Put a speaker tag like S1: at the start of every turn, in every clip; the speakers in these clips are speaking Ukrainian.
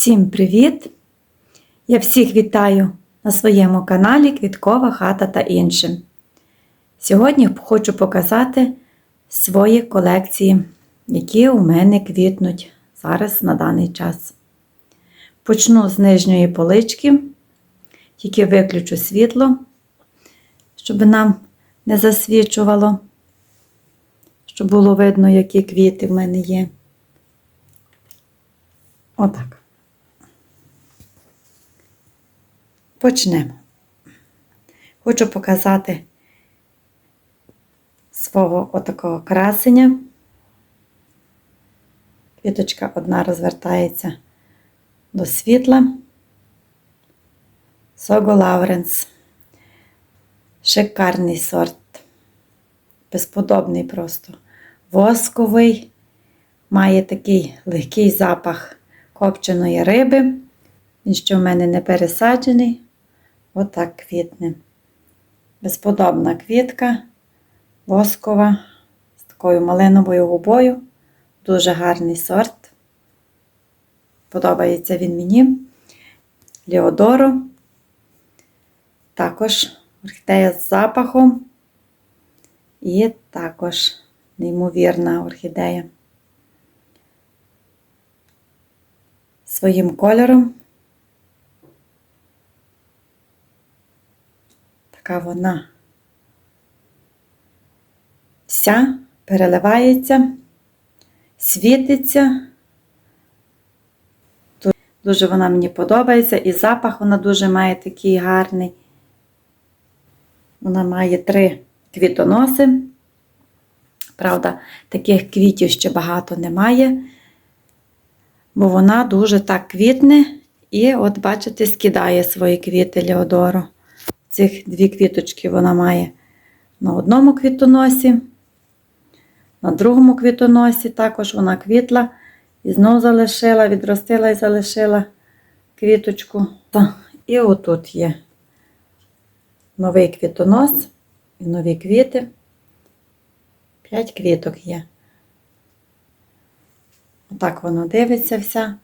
S1: Всім привіт! Я всіх вітаю на своєму каналі Квіткова хата та іншим. Сьогодні хочу показати свої колекції, які у мене квітнуть зараз на даний час. Почну з нижньої полички, тільки виключу світло, щоб нам не засвічувало, щоб було видно, які квіти в мене є. Отак. Почнемо. Хочу показати свого отакого красення. Квіточка одна розвертається до світла. Сого Лауренс. Шикарний сорт. Безподобний просто. Восковий, має такий легкий запах копченої риби. Він ще в мене не пересаджений. Отак квітне. Безподобна квітка, воскова, з такою малиновою губою. Дуже гарний сорт. Подобається він мені. Ліодоро. Також орхідея з запахом. І також неймовірна орхідея. Своїм кольором. Така вона вся переливається, світиться. Дуже вона мені подобається, і запах вона дуже має такий гарний. Вона має три квітоноси. Правда, таких квітів ще багато немає, бо вона дуже так квітне і, от, бачите, скидає свої квіти Леодору. Цих дві квіточки вона має на одному квітоносі, на другому квітоносі також вона квітла і знову залишила, відростила і залишила квіточку. І отут є новий квітонос і нові квіти. П'ять квіток є. Отак воно дивиться вся.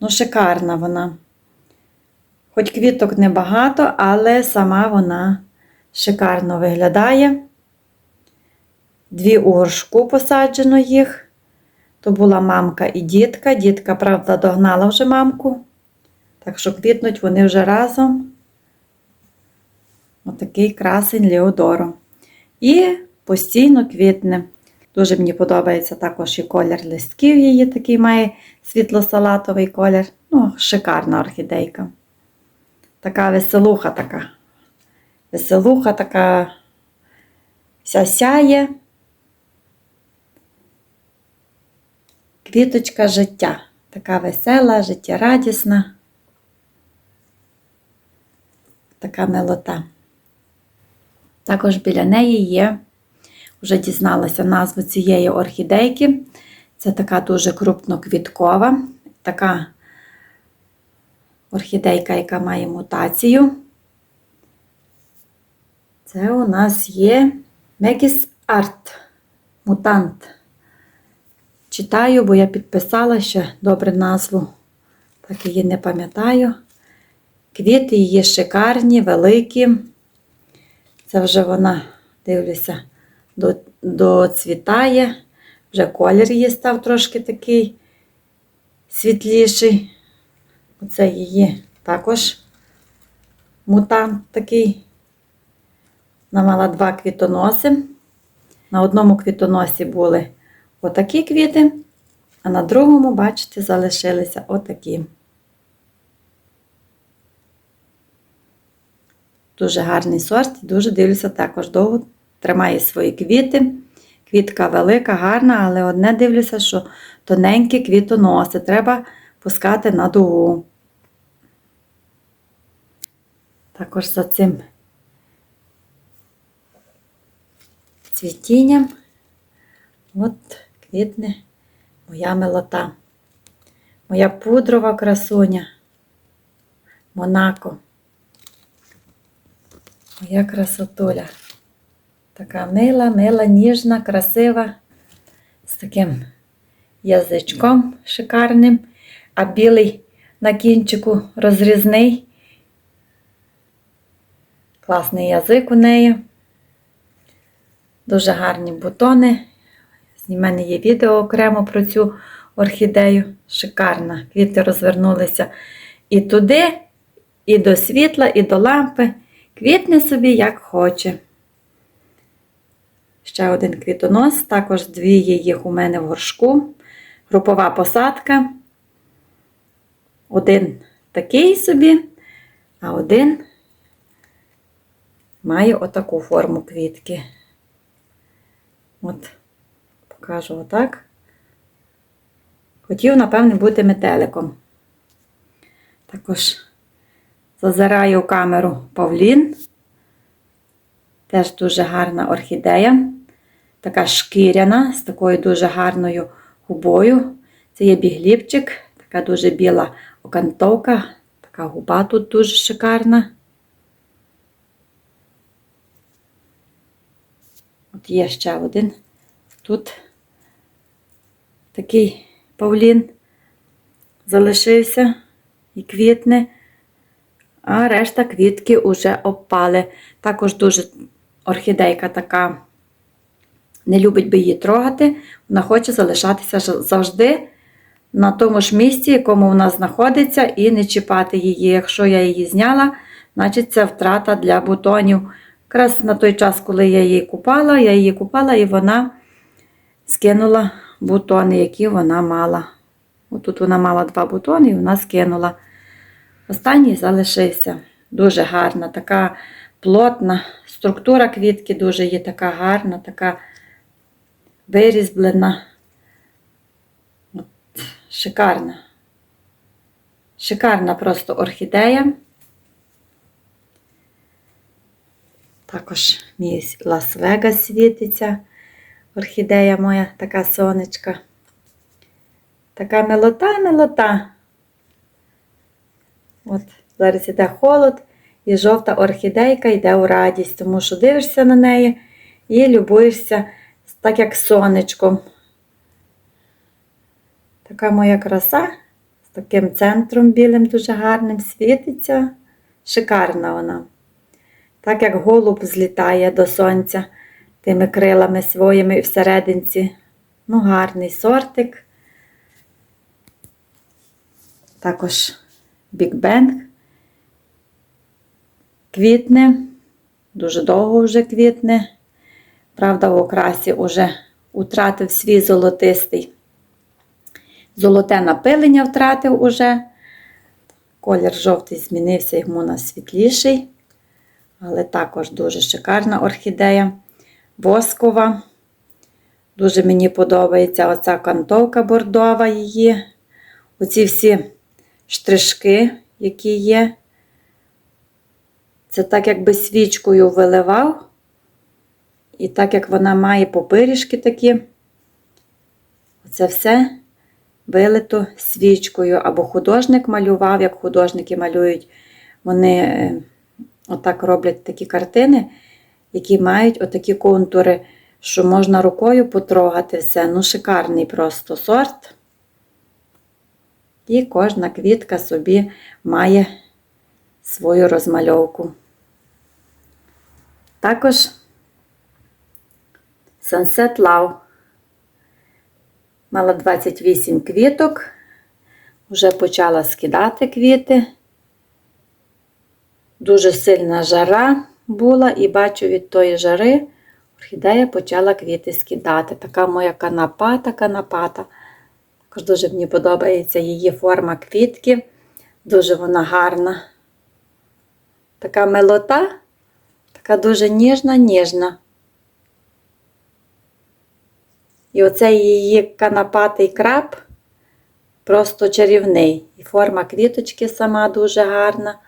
S1: Ну, шикарна вона. Хоч квіток небагато, але сама вона шикарно виглядає. Дві у горшку посаджено їх. То була мамка і дітка. Дітка, правда, догнала вже мамку. Так що квітнуть вони вже разом. Отакий красень Леодоро. І постійно квітне. Дуже мені подобається також і колір листків її, такий має світло-салатовий колір. Ну, шикарна орхідейка. Така веселуха така. Веселуха така вся сяє. Квіточка життя. Така весела, життєрадісна. Така милота. Також біля неї є, вже дізналася назву цієї орхідейки. Це така дуже крупноквіткова, така орхідейка, яка має мутацію. Це у нас є Мегіс Арт Мутант. Читаю, бо я підписала ще добре назву, так її не пам'ятаю. Квіти її шикарні, великі. Це вже вона, дивлюся, доцвітає. Вже колір її став трошки такий світліший. Оце її також мутант такий. Вона мала два квітоноси. На одному квітоносі були отакі квіти, а на другому, бачите, залишилися отакі. Дуже гарний сорт, дуже дивлюся, також довго тримає свої квіти. Квітка велика, гарна, але одне дивлюся, що тоненькі квітоноси. Треба пускати на дугу. Також за цим цвітінням от квітне моя милота, моя пудрова красуня, Монако, моя красотуля. Така мила, мила, ніжна, красива, з таким язичком шикарним, а білий на кінчику розрізний. Класний язик у неї. Дуже гарні бутони. У мене є відео окремо про цю орхідею. Шикарна. Квіти розвернулися і туди, і до світла, і до лампи. Квітне собі як хоче. Ще один квітонос, також дві є їх у мене в горшку. Групова посадка. Один такий собі, а один має отаку форму квітки. От, покажу отак. Хотів, напевне, бути метеликом. Також зазираю в камеру Павлін. Теж дуже гарна орхідея. Така шкіряна, з такою дуже гарною губою. Це є бігліпчик, така дуже біла окантовка, така губа тут дуже шикарна. От є ще один. Тут такий павлін залишився і квітне, а решта квітки вже опали. Також дуже орхідейка така не любить би її трогати, вона хоче залишатися завжди на тому ж місці, якому вона знаходиться, і не чіпати її. Якщо я її зняла, значить це втрата для бутонів. Якраз на той час, коли я її купала, я її купала і вона скинула бутони, які вона мала. Отут вона мала два бутони і вона скинула. Останній залишився. Дуже гарна, така плотна. Структура квітки дуже є така гарна, така вирізблена. Шикарна. Шикарна просто орхідея. Також мій Лас-Вегас світиться. Орхідея моя така сонечка. Така милота-милота. От, зараз іде холод, і жовта орхідейка йде у радість, тому що дивишся на неї і любуєшся так як сонечком. Така моя краса з таким центром білим, дуже гарним світиться. Шикарна вона. Так як голуб злітає до сонця тими крилами своїми всерединці. Ну, гарний сортик. Також Bang. Квітне, дуже довго вже квітне. Правда, в окрасі вже втратив свій золотистий. Золоте напилення втратив уже. Колір жовтий змінився йому на світліший. Але також дуже шикарна орхідея. Воскова. Дуже мені подобається оця кантовка бордова її. Оці всі штришки, які є. Це так, якби свічкою виливав. І так як вона має попирішки такі, це все вилито свічкою. Або художник малював, як художники малюють, вони е, отак роблять такі картини, які мають отакі контури, що можна рукою потрогати все. Ну, шикарний просто сорт. І кожна квітка собі має свою розмальовку. Також Sunset Love. Мала 28 квіток, вже почала скидати квіти. Дуже сильна жара була, і бачу, від тої жари орхідея почала квіти скидати. Така моя канапата, канапата. Також дуже мені подобається її форма квітки. Дуже вона гарна. Така милота, така дуже ніжна, ніжна. І оцей її канапатий краб просто чарівний. І форма квіточки сама дуже гарна.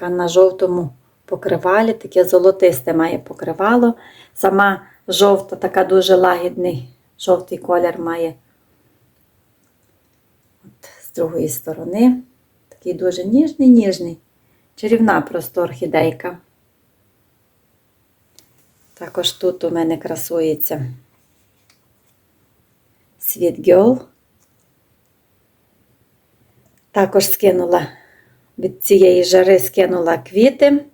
S1: Така на жовтому покривалі, таке золотисте має покривало. Сама жовта, така дуже лагідний, жовтий колір має От з другої сторони. Такий дуже ніжний, ніжний, чарівна просто орхідейка. Також тут у мене красується Sweet Girl. Також скинула від цієї жари скинула квіти.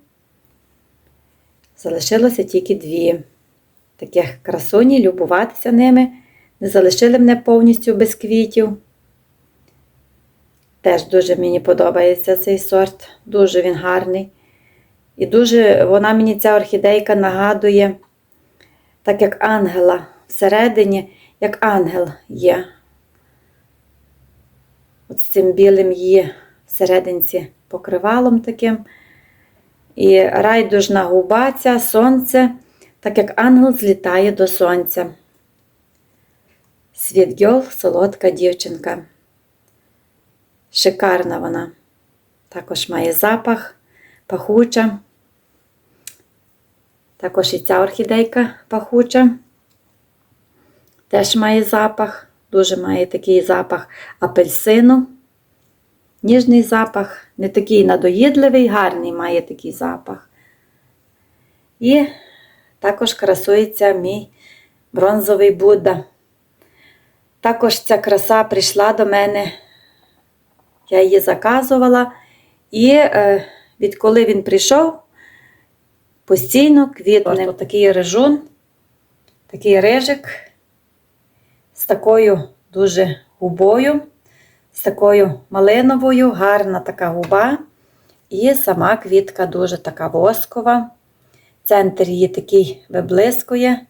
S1: Залишилося тільки дві. Таких красуні, любуватися ними. Не залишили мене повністю без квітів. Теж дуже мені подобається цей сорт, дуже він гарний. І дуже вона мені ця орхідейка нагадує, так як ангела всередині, як ангел є. От з цим білим її всерединці покривалом таким. І райдужна губа ця сонце, так як ангел злітає до сонця. Світ солодка дівчинка. Шикарна вона. Також має запах, пахуча. Також і ця орхідейка пахуча. Теж має запах, дуже має такий запах апельсину. Ніжний запах, не такий надоїдливий, гарний має такий запах. І також красується мій бронзовий Будда. Також ця краса прийшла до мене, я її заказувала, і е, відколи він прийшов, постійно квітне такий рижун, такий рижик з такою дуже губою, з такою малиновою, гарна така губа. І сама квітка дуже така воскова. Центр її такий виблискує,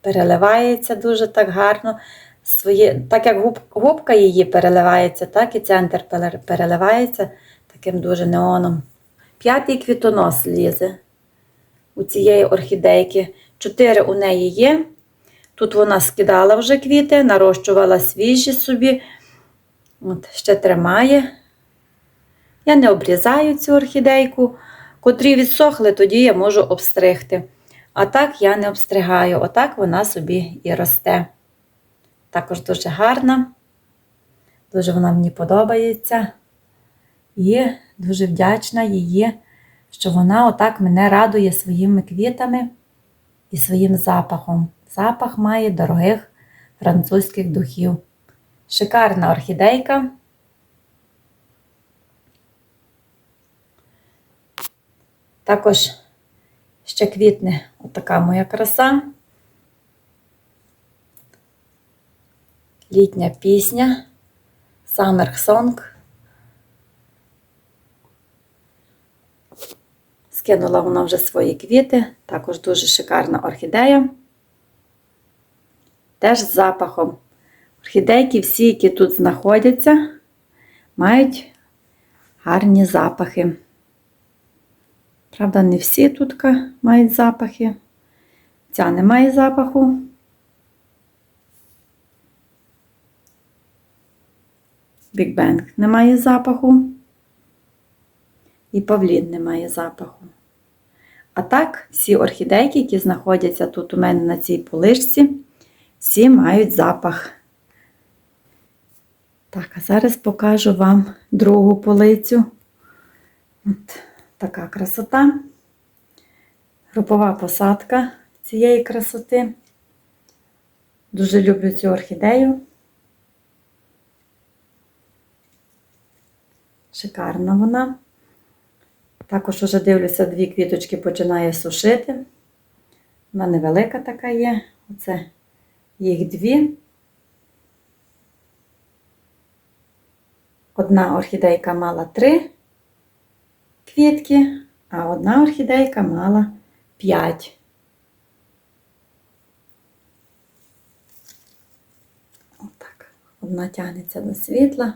S1: переливається дуже так гарно. Своє, Так як губ, губка її переливається, так і центр переливається таким дуже неоном. П'ятий квітонос лізе у цієї орхідейки. Чотири у неї є. Тут вона скидала вже квіти, нарощувала свіжі собі. От, Ще тримає. Я не обрізаю цю орхідейку. Котрі відсохли, тоді я можу обстригти. А так я не обстригаю. Отак вона собі і росте. Також дуже гарна. Дуже вона мені подобається. І дуже вдячна її, що вона отак мене радує своїми квітами і своїм запахом. Запах має дорогих французьких духів. Шикарна орхідейка. Також ще квітне отака моя краса. Літня пісня Summer Song. Скинула вона вже свої квіти, також дуже шикарна орхідея. Теж з запахом. Орхідейки всі, які тут знаходяться, мають гарні запахи. Правда, не всі тут мають запахи. Ця не має запаху. Big Bang не має запаху. І павлін не має запаху. А так, всі орхідейки, які знаходяться тут у мене на цій полишці, всі мають запах. Так, а зараз покажу вам другу полицю. От така красота. Групова посадка цієї красоти. Дуже люблю цю орхідею. Шикарна вона. Також уже дивлюся, дві квіточки починає сушити. Вона невелика така є. Оце їх дві. Одна орхідейка мала три квітки, а одна орхідейка мала п'ять. Отак. Одна тягнеться до світла.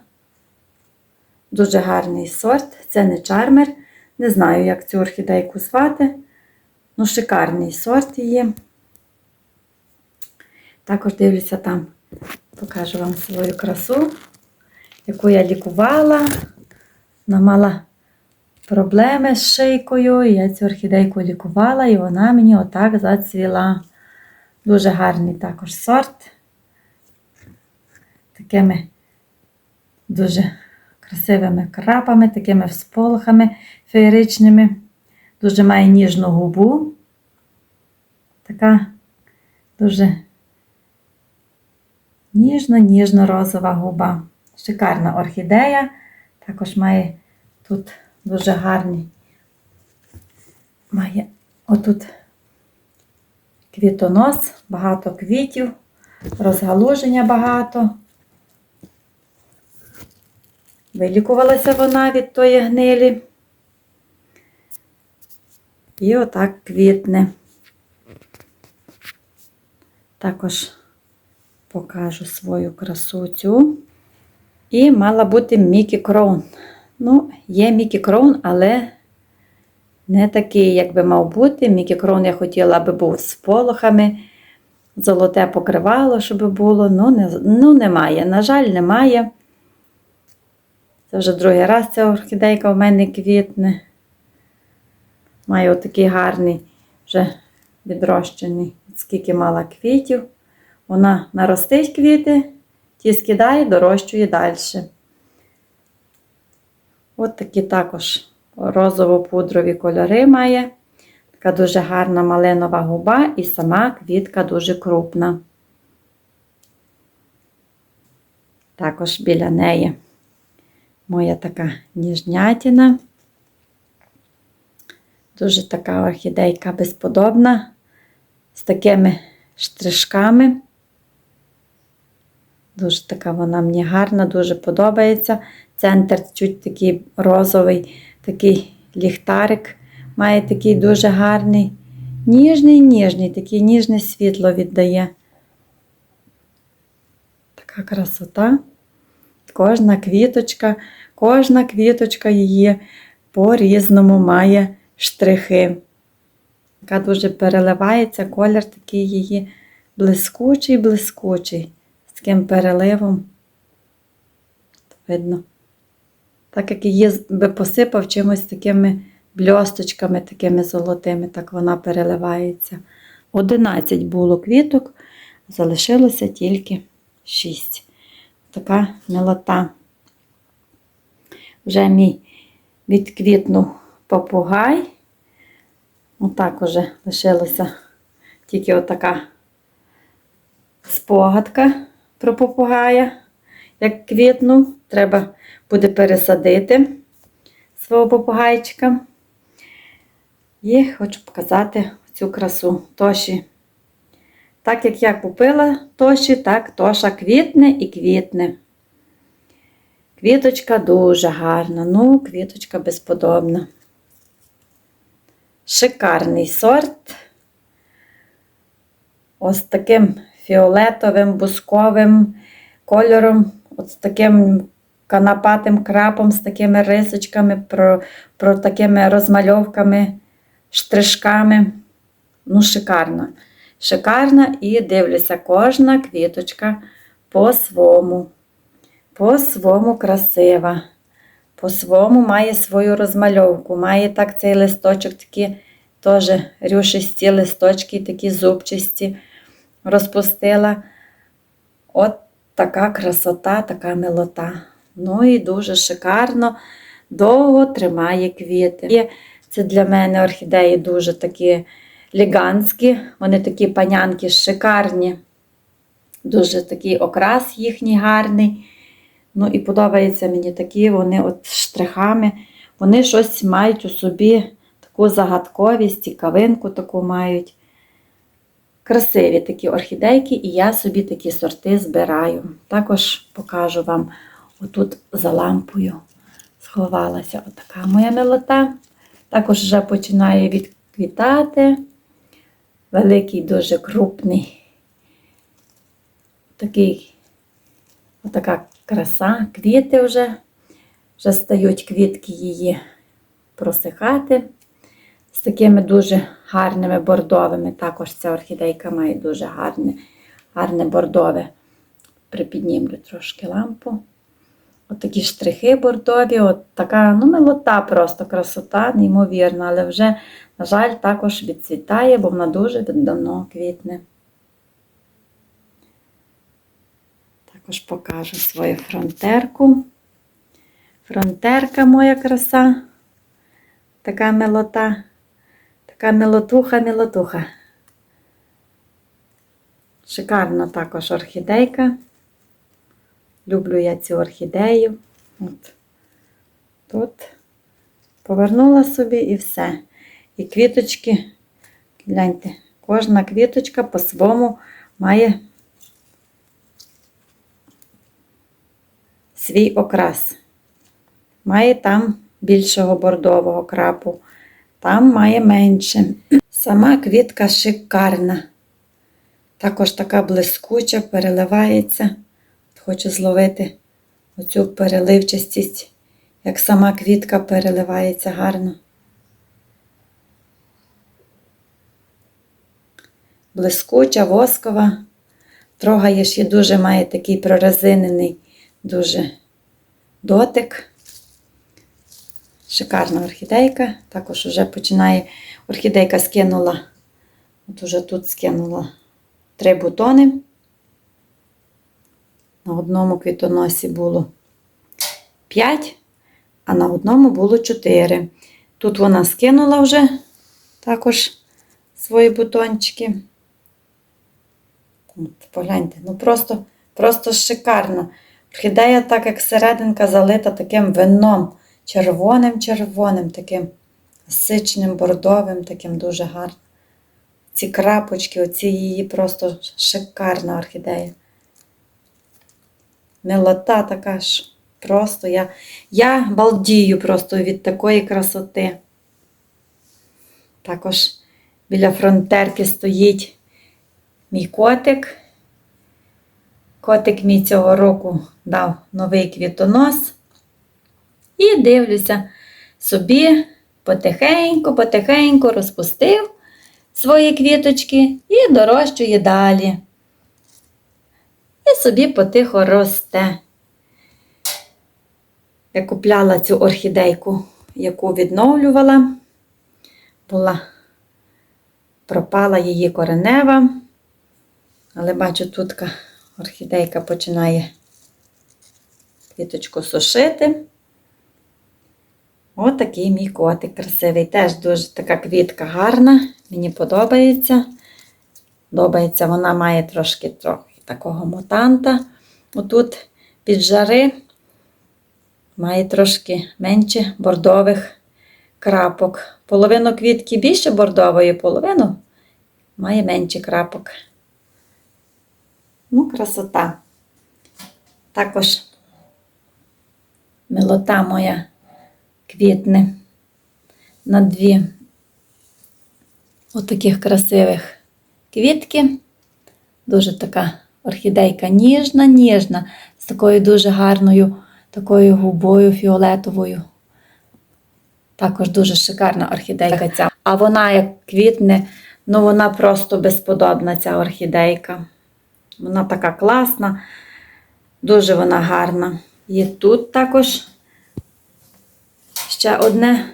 S1: Дуже гарний сорт. Це не чармер. Не знаю, як цю орхідейку звати. Ну, шикарний сорт її. Також дивлюся там, покажу вам свою красу, яку я лікувала. Вона мала проблеми з шийкою. І Я цю орхідейку лікувала, і вона мені отак зацвіла. Дуже гарний також сорт. Такими дуже красивими крапами, такими всполохами феєричними. Дуже має ніжну губу. Така дуже ніжно-ніжно розова губа. Шикарна орхідея. Також має тут дуже гарний. Має отут квітонос, багато квітів, розгалуження багато. Вилікувалася вона від тої гнилі. І отак квітне. Також покажу свою красу цю. І мала бути Мікі Кроун. Ну, є Мікі Кроун, але не такий, як би мав бути. Мікі Кроун я хотіла, аби був з полохами. Золоте покривало, щоб було. Ну, не, ну, немає. На жаль, немає. Це вже другий раз ця орхідейка в мене квітне. Має отакий гарний, вже відрощений, скільки мала квітів. Вона наростить квіти, ті скидає, дорощує далі. От такі також розово-пудрові кольори має. Така дуже гарна малинова губа і сама квітка дуже крупна. Також біля неї моя така ніжнятіна. Дуже така орхідейка безподобна, з такими штришками. Дуже така вона мені гарна, дуже подобається. Центр чуть такий розовий, такий ліхтарик. Має такий дуже гарний, ніжний, ніжний, такий ніжне світло віддає. Така красота. Кожна квіточка, кожна квіточка її по-різному має штрихи. Яка дуже переливається, колір такий її блискучий, блискучий, з переливом. Видно. Так як її би посипав чимось такими бльосточками, такими золотими, так вона переливається. 11 було квіток, залишилося тільки 6. Така милота. Вже мій відквітнув попугай. Отак уже лишилася тільки отака спогадка про попугая. Як квітнув, треба буде пересадити свого попугайчика. І хочу показати цю красу Тоші. Так як я купила Тоші, так Тоша квітне і квітне. Квіточка дуже гарна, ну, квіточка безподобна. Шикарний сорт. Ось таким фіолетовим, бусковим кольором, ось таким канапатим крапом, з такими рисочками, про, про такими розмальовками, штришками. Ну, шикарна. Шикарна і дивлюся, кожна квіточка по-свому. По-свому красива. По-свому має свою розмальовку. Має так цей листочок, такі теж рюшисті листочки, такі зубчасті розпустила. От така красота, така милота. Ну і дуже шикарно, довго тримає квіти. Це для мене орхідеї дуже такі ліганські, вони такі панянки шикарні, дуже такий окрас їхній гарний. Ну і подобаються мені такі, вони от штрихами, вони щось мають у собі таку загадковість, цікавинку таку мають. Красиві такі орхідейки, і я собі такі сорти збираю. Також покажу вам отут за лампою сховалася отака моя милота. Також вже починає відквітати. Великий, дуже крупний. Такий, отака краса, квіти вже, вже стають квітки її просихати. З такими дуже гарними бордовими. Також ця орхідейка має дуже гарне, гарне бордове. Припіднімлю трошки лампу. От штрихи бордові, от така ну, милота просто красота, неймовірна, але вже, на жаль, також відцвітає, бо вона дуже давно квітне. Також покажу свою фронтерку. Фронтерка моя краса, така милота, така милотуха-милотуха. Шикарна також орхідейка. Люблю я цю орхідею. От. Тут повернула собі і все. І квіточки, гляньте, кожна квіточка по-своєму має свій окрас. Має там більшого бордового крапу, там має менше. Сама квітка шикарна. Також така блискуча, переливається. Хочу зловити оцю переливчастість, як сама квітка переливається гарно. Блискуча, воскова. Трогаєш і дуже має такий прорезинений, дуже дотик. Шикарна орхідейка. Також вже починає. Орхідейка скинула. От уже тут скинула три бутони. На одному квітоносі було 5, а на одному було 4. Тут вона скинула вже також свої бутончики. От, погляньте, ну просто, просто шикарно. Орхідея, так як серединка залита таким вином, червоним-червоним, таким сичним, бордовим, таким дуже гарним. Ці крапочки, оці її просто шикарна орхідея. Милота така ж. Просто я, я балдію просто від такої красоти. Також біля фронтерки стоїть мій котик. Котик мій цього року дав новий квітонос. І дивлюся, собі потихеньку, потихеньку розпустив свої квіточки і дорощує далі. І собі потихо росте. Я купляла цю орхідейку, яку відновлювала, була, пропала її коренева, але бачу, тут орхідейка починає квіточку сушити. Отакий мій котик красивий. Теж дуже така квітка гарна, мені подобається. Подобається, вона має трошки трохи такого мутанта. Отут під жари має трошки менше бордових крапок. Половину квітки більше бордової, половину має менше крапок. Ну, красота. Також милота моя квітне на дві отаких красивих квітки. Дуже така орхідейка ніжна, ніжна, з такою дуже гарною такою губою фіолетовою. Також дуже шикарна орхідейка ця. А вона, як квітне, ну вона просто безподобна, ця орхідейка. Вона така класна, дуже вона гарна. І тут також ще одне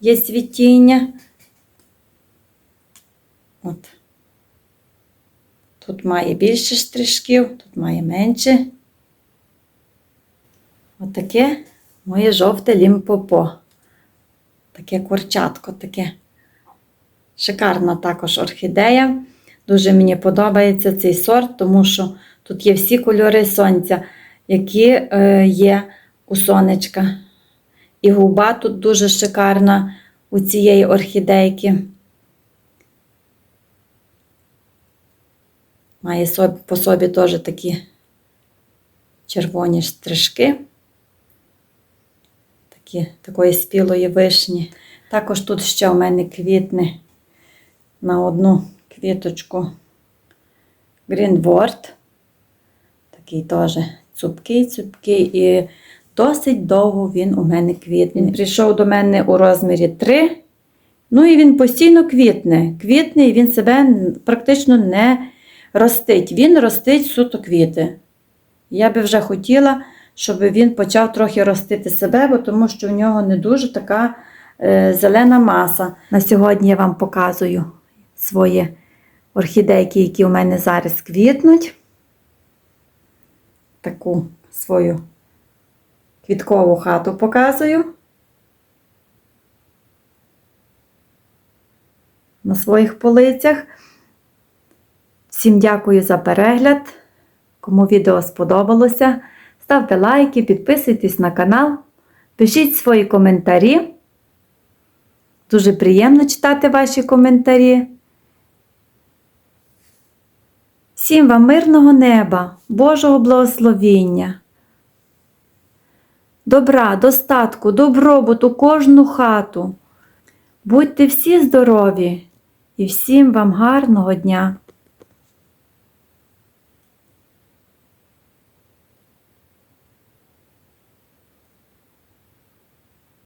S1: є світіння. От. Тут має більше штришків, тут має менше. Отаке моє жовте лімпопо. Таке курчатко, таке. Шикарна також орхідея. Дуже мені подобається цей сорт, тому що тут є всі кольори сонця, які е, є у сонечка. І губа тут дуже шикарна у цієї орхідейки. Має по собі теж такі червоні стрижки, такі, такої спілої вишні. Також тут ще у мене квітне на одну квіточку Greenword. Такий теж цупкий, цупкий і досить довго він у мене квітне. Він прийшов до мене у розмірі 3. Ну і він постійно квітне. Квітне і він себе практично не ростить. Він ростить суто квіти. Я би вже хотіла, щоб він почав трохи ростити себе, бо тому що в нього не дуже така е, зелена маса. На сьогодні я вам показую свої орхідейки, які у мене зараз квітнуть. Таку свою квіткову хату показую. На своїх полицях. Всім дякую за перегляд. Кому відео сподобалося, ставте лайки, підписуйтесь на канал, пишіть свої коментарі. Дуже приємно читати ваші коментарі. Всім вам мирного неба, Божого благословіння, добра, достатку, добробуту кожну хату. Будьте всі здорові і всім вам гарного дня!